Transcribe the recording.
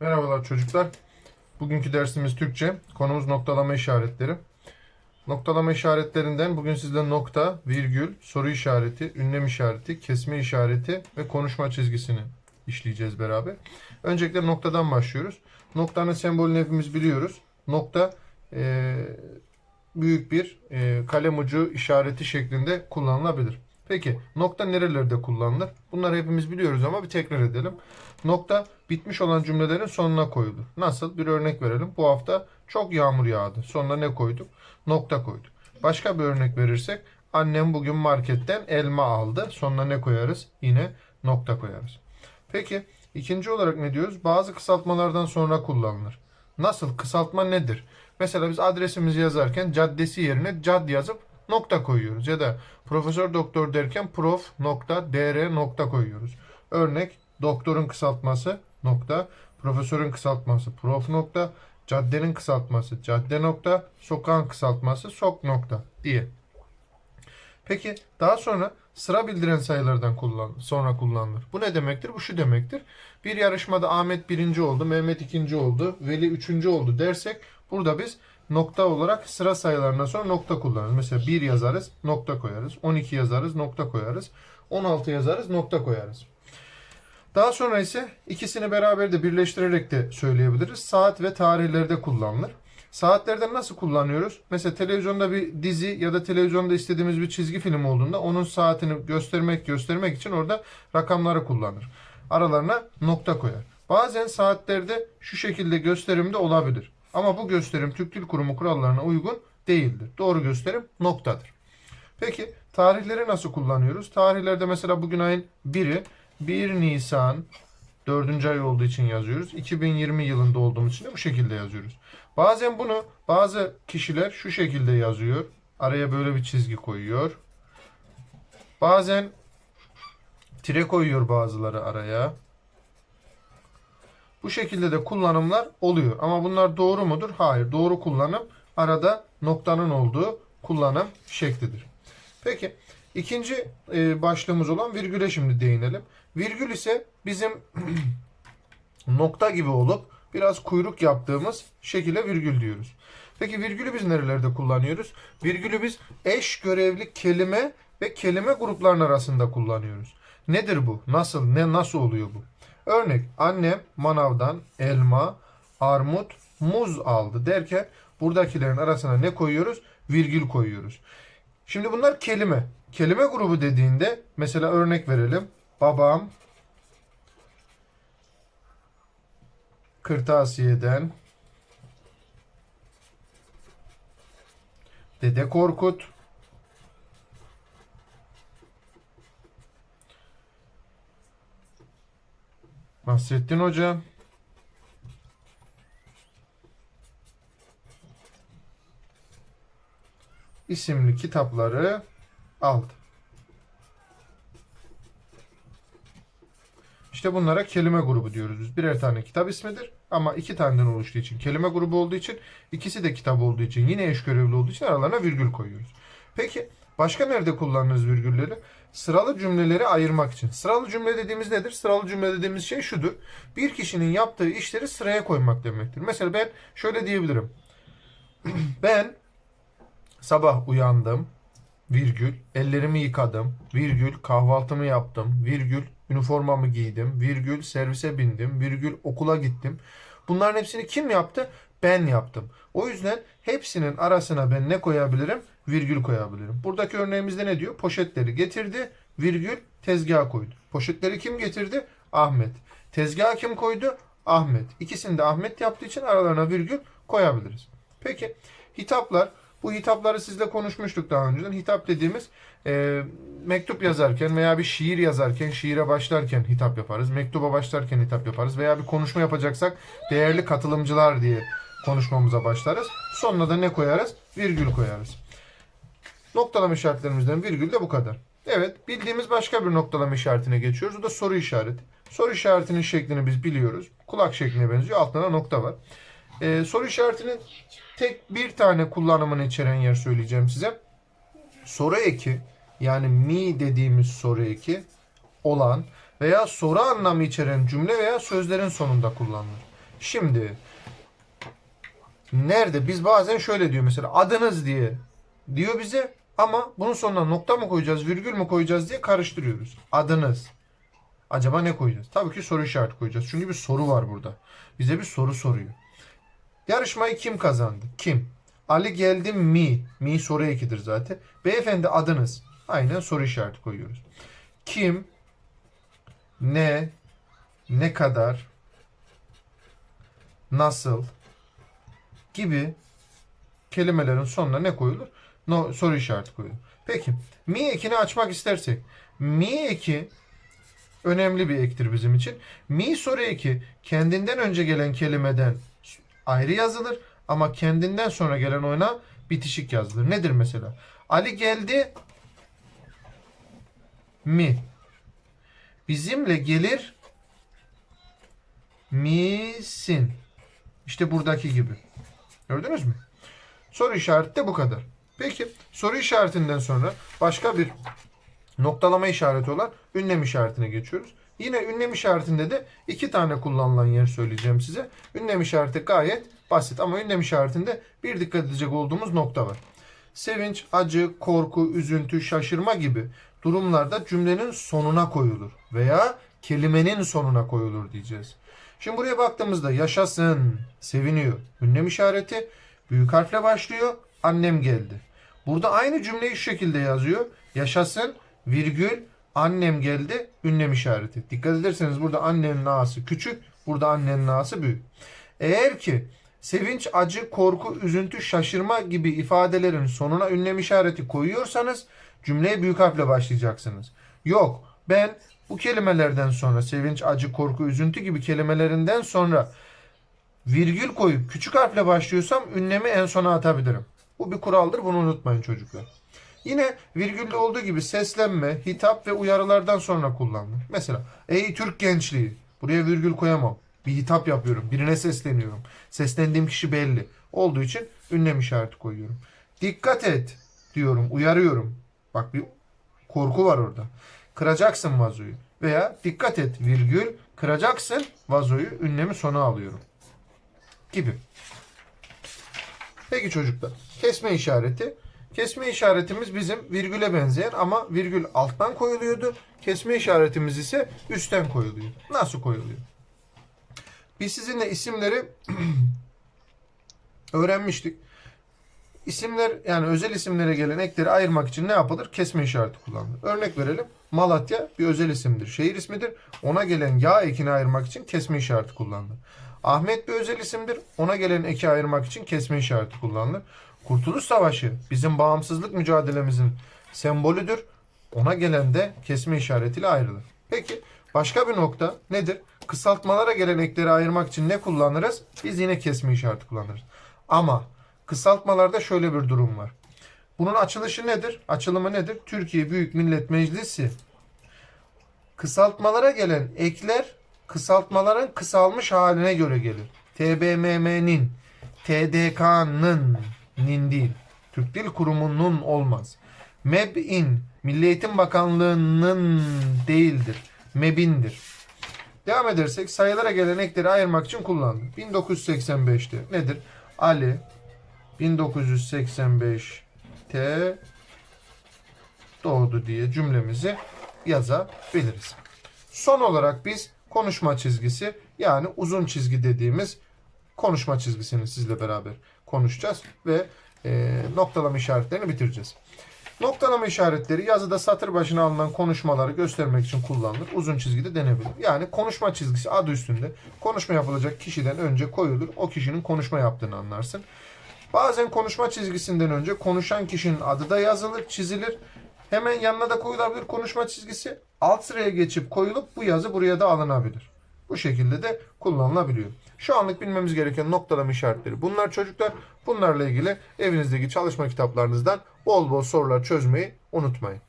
Merhabalar çocuklar. Bugünkü dersimiz Türkçe. Konumuz noktalama işaretleri. Noktalama işaretlerinden bugün sizde nokta, virgül, soru işareti, ünlem işareti, kesme işareti ve konuşma çizgisini işleyeceğiz beraber. Öncelikle noktadan başlıyoruz. Noktanın sembolünü hepimiz biliyoruz. Nokta eee, büyük bir eee, kalem ucu işareti şeklinde kullanılabilir. Peki nokta nerelerde kullanılır? Bunları hepimiz biliyoruz ama bir tekrar edelim. Nokta bitmiş olan cümlelerin sonuna koyulur. Nasıl? Bir örnek verelim. Bu hafta çok yağmur yağdı. Sonuna ne koyduk? Nokta koyduk. Başka bir örnek verirsek annem bugün marketten elma aldı. Sonuna ne koyarız? Yine nokta koyarız. Peki ikinci olarak ne diyoruz? Bazı kısaltmalardan sonra kullanılır. Nasıl? Kısaltma nedir? Mesela biz adresimizi yazarken caddesi yerine cad yazıp nokta koyuyoruz. Ya da profesör doktor derken prof nokta dr nokta koyuyoruz. Örnek doktorun kısaltması nokta, profesörün kısaltması prof nokta, caddenin kısaltması cadde nokta, sokağın kısaltması sok nokta diye. Peki daha sonra sıra bildiren sayılardan kullan, sonra kullanılır. Bu ne demektir? Bu şu demektir. Bir yarışmada Ahmet birinci oldu, Mehmet ikinci oldu, Veli üçüncü oldu dersek burada biz nokta olarak sıra sayılarına sonra nokta kullanırız. Mesela 1 yazarız, nokta koyarız. 12 yazarız, nokta koyarız. 16 yazarız, nokta koyarız. Daha sonra ise ikisini beraber de birleştirerek de söyleyebiliriz. Saat ve tarihlerde kullanılır. Saatlerde nasıl kullanıyoruz? Mesela televizyonda bir dizi ya da televizyonda istediğimiz bir çizgi film olduğunda onun saatini göstermek göstermek için orada rakamları kullanır. Aralarına nokta koyar. Bazen saatlerde şu şekilde gösterimde olabilir. Ama bu gösterim Türk Dil Kurumu kurallarına uygun değildir. Doğru gösterim noktadır. Peki tarihleri nasıl kullanıyoruz? Tarihlerde mesela bugün ayın 1'i 1 Nisan 4. ay olduğu için yazıyoruz. 2020 yılında olduğumuz için de bu şekilde yazıyoruz. Bazen bunu bazı kişiler şu şekilde yazıyor. Araya böyle bir çizgi koyuyor. Bazen tire koyuyor bazıları araya. Bu şekilde de kullanımlar oluyor. Ama bunlar doğru mudur? Hayır. Doğru kullanım arada noktanın olduğu kullanım şeklidir. Peki ikinci e, başlığımız olan virgüle şimdi değinelim. Virgül ise bizim nokta gibi olup biraz kuyruk yaptığımız şekilde virgül diyoruz. Peki virgülü biz nerelerde kullanıyoruz? Virgülü biz eş görevli kelime ve kelime gruplarının arasında kullanıyoruz. Nedir bu? Nasıl? Ne nasıl oluyor bu? Örnek annem manavdan elma, armut, muz aldı derken buradakilerin arasına ne koyuyoruz? Virgül koyuyoruz. Şimdi bunlar kelime. Kelime grubu dediğinde mesela örnek verelim. Babam kırtasiyeden Dede Korkut Nasrettin Hoca isimli kitapları aldı. İşte bunlara kelime grubu diyoruz biz. Birer tane kitap ismidir ama iki taneden oluştuğu için kelime grubu olduğu için ikisi de kitap olduğu için yine eş görevli olduğu için aralarına virgül koyuyoruz. Peki başka nerede kullanırız virgülleri? Sıralı cümleleri ayırmak için. Sıralı cümle dediğimiz nedir? Sıralı cümle dediğimiz şey şudur. Bir kişinin yaptığı işleri sıraya koymak demektir. Mesela ben şöyle diyebilirim. ben sabah uyandım, virgül, ellerimi yıkadım, virgül, kahvaltımı yaptım, virgül, üniformamı giydim, virgül, servise bindim, virgül, okula gittim. Bunların hepsini kim yaptı? Ben yaptım. O yüzden hepsinin arasına ben ne koyabilirim? Virgül koyabilirim. Buradaki örneğimizde ne diyor? Poşetleri getirdi, virgül, tezgaha koydu. Poşetleri kim getirdi? Ahmet. Tezgaha kim koydu? Ahmet. İkisini de Ahmet yaptığı için aralarına virgül koyabiliriz. Peki hitaplar. Bu hitapları sizle konuşmuştuk daha önceden. Hitap dediğimiz e, mektup yazarken veya bir şiir yazarken, şiire başlarken hitap yaparız. Mektuba başlarken hitap yaparız. Veya bir konuşma yapacaksak değerli katılımcılar diye konuşmamıza başlarız. Sonuna da ne koyarız? Virgül koyarız. Noktalama işaretlerimizden virgül de bu kadar. Evet, bildiğimiz başka bir noktalama işaretine geçiyoruz. O da soru işareti. Soru işaretinin şeklini biz biliyoruz. Kulak şekline benziyor. Altında nokta var. Ee, soru işaretinin tek bir tane kullanımını içeren yer söyleyeceğim size. Soru eki yani mi dediğimiz soru eki olan veya soru anlamı içeren cümle veya sözlerin sonunda kullanılır. Şimdi nerede biz bazen şöyle diyor mesela adınız diye diyor bize ama bunun sonuna nokta mı koyacağız, virgül mü koyacağız diye karıştırıyoruz. Adınız. Acaba ne koyacağız? Tabii ki soru işareti koyacağız. Çünkü bir soru var burada. Bize bir soru soruyor. Yarışmayı kim kazandı? Kim? Ali geldi mi? Mi soru ekidir zaten. Beyefendi adınız. Aynen soru işareti koyuyoruz. Kim? Ne? Ne kadar? Nasıl? Gibi kelimelerin sonuna ne koyulur? No, soru işareti koyulur. Peki mi ekini açmak istersek mi eki önemli bir ektir bizim için. Mi soru eki kendinden önce gelen kelimeden ayrı yazılır ama kendinden sonra gelen oyuna bitişik yazılır. Nedir mesela? Ali geldi mi? Bizimle gelir misin? İşte buradaki gibi. Gördünüz mü? Soru işareti de bu kadar. Peki soru işaretinden sonra başka bir noktalama işareti olan ünlem işaretine geçiyoruz. Yine ünlem işaretinde de iki tane kullanılan yer söyleyeceğim size. Ünlem işareti gayet basit ama ünlem işaretinde bir dikkat edecek olduğumuz nokta var. Sevinç, acı, korku, üzüntü, şaşırma gibi durumlarda cümlenin sonuna koyulur veya kelimenin sonuna koyulur diyeceğiz. Şimdi buraya baktığımızda yaşasın, seviniyor. Ünlem işareti büyük harfle başlıyor. Annem geldi. Burada aynı cümleyi şu şekilde yazıyor. Yaşasın, virgül, annem geldi, ünlem işareti. Dikkat ederseniz burada annenin a'sı küçük, burada annenin a'sı büyük. Eğer ki sevinç, acı, korku, üzüntü, şaşırma gibi ifadelerin sonuna ünlem işareti koyuyorsanız cümleye büyük harfle başlayacaksınız. Yok, ben bu kelimelerden sonra sevinç, acı, korku, üzüntü gibi kelimelerinden sonra virgül koyup küçük harfle başlıyorsam ünlemi en sona atabilirim. Bu bir kuraldır. Bunu unutmayın çocuklar. Yine virgülde olduğu gibi seslenme, hitap ve uyarılardan sonra kullanılır. Mesela ey Türk gençliği. Buraya virgül koyamam. Bir hitap yapıyorum. Birine sesleniyorum. Seslendiğim kişi belli. Olduğu için ünlem işareti koyuyorum. Dikkat et diyorum. Uyarıyorum. Bak bir korku var orada. Kıracaksın vazoyu. Veya dikkat et virgül kıracaksın vazoyu ünlemi sona alıyorum. Gibi. Peki çocuklar. Kesme işareti. Kesme işaretimiz bizim virgüle benzeyen ama virgül alttan koyuluyordu. Kesme işaretimiz ise üstten koyuluyor. Nasıl koyuluyor? Biz sizinle isimleri öğrenmiştik. İsimler yani özel isimlere gelen ekleri ayırmak için ne yapılır? Kesme işareti kullanılır. Örnek verelim. Malatya bir özel isimdir. Şehir ismidir. Ona gelen yağ ekini ayırmak için kesme işareti kullanılır. Ahmet bir özel isimdir. Ona gelen eki ayırmak için kesme işareti kullanılır. Kurtuluş Savaşı bizim bağımsızlık mücadelemizin sembolüdür. Ona gelen de kesme işaretiyle ayrılır. Peki başka bir nokta nedir? Kısaltmalara gelen ekleri ayırmak için ne kullanırız? Biz yine kesme işareti kullanırız. Ama kısaltmalarda şöyle bir durum var. Bunun açılışı nedir? Açılımı nedir? Türkiye Büyük Millet Meclisi. Kısaltmalara gelen ekler kısaltmaların kısalmış haline göre gelir. TBMM'nin, TDK'nın, nin değil. Türk Dil Kurumu'nun olmaz. MEB'in, Milli Eğitim Bakanlığı'nın değildir. MEB'indir. Devam edersek sayılara gelen ekleri ayırmak için kullanılır. 1985'te nedir? Ali 1985'te doğdu diye cümlemizi yazabiliriz. Son olarak biz konuşma çizgisi yani uzun çizgi dediğimiz konuşma çizgisini sizle beraber konuşacağız ve e, noktalama işaretlerini bitireceğiz. Noktalama işaretleri yazıda satır başına alınan konuşmaları göstermek için kullanılır. Uzun çizgide denebilir. Yani konuşma çizgisi adı üstünde konuşma yapılacak kişiden önce koyulur. O kişinin konuşma yaptığını anlarsın. Bazen konuşma çizgisinden önce konuşan kişinin adı da yazılır, çizilir. Hemen yanına da koyulabilir konuşma çizgisi. Alt sıraya geçip koyulup bu yazı buraya da alınabilir. Bu şekilde de kullanılabiliyor. Şu anlık bilmemiz gereken noktalama işaretleri. Bunlar çocuklar. Bunlarla ilgili evinizdeki çalışma kitaplarınızdan bol bol sorular çözmeyi unutmayın.